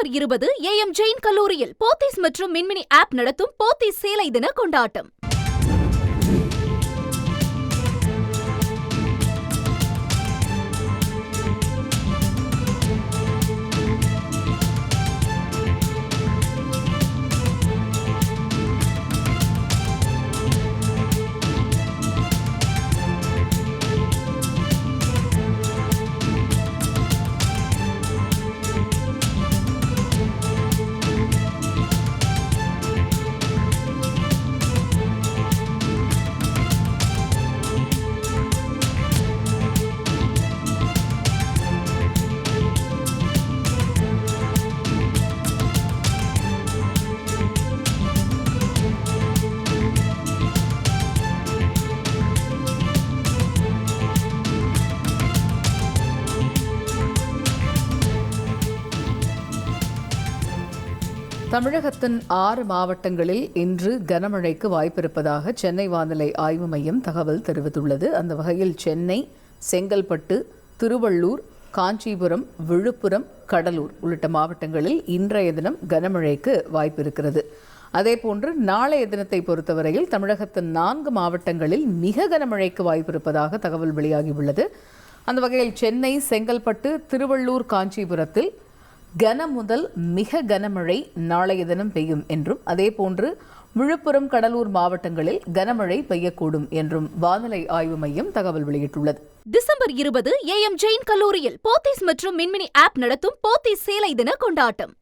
December இருபது M Jain கல்லூரியில் போத்தீஸ் மற்றும் மின்மினி ஆப் நடத்தும் போத்தீஸ் சேலை தின கொண்டாட்டம். தமிழகத்தின் ஆறு மாவட்டங்களில் இன்று கனமழைக்கு வாய்ப்பிருப்பதாக சென்னை வானிலை ஆய்வு மையம் தகவல் தெரிவித்துள்ளது. அந்த வகையில் சென்னை செங்கல்பட்டு திருவள்ளூர் காஞ்சிபுரம் விழுப்புரம் கடலூர் உள்ளிட்ட மாவட்டங்களில் இன்றைய தினம் கனமழைக்கு வாய்ப்பிருக்கிறது. அதேபோன்று நாளைய தினத்தை பொறுத்தவரையில் தமிழகத்தின் நான்கு மாவட்டங்களில் மிக கனமழைக்கு வாய்ப்பிருப்பதாக தகவல் வெளியாகியுள்ளது. அந்த வகையில் சென்னை செங்கல்பட்டு திருவள்ளூர் காஞ்சிபுரத்தில் கன முதல் மிக கனமழை நாளைய தினம் பெய்யும் என்றும் அதேபோன்று விழுப்புரம் கடலூர் மாவட்டங்களில் கனமழை பெய்யக்கூடும் என்றும் வானிலை ஆய்வு மையம் தகவல் வெளியிட்டுள்ளது. டிசம்பர் இருபது ஏஎம் ஜெயின் கல்லூரியில் போத்தீஸ் மற்றும் மின்மினி ஆப் நடத்தும் போத்தீஸ் சேலை தின கொண்டாட்டம்.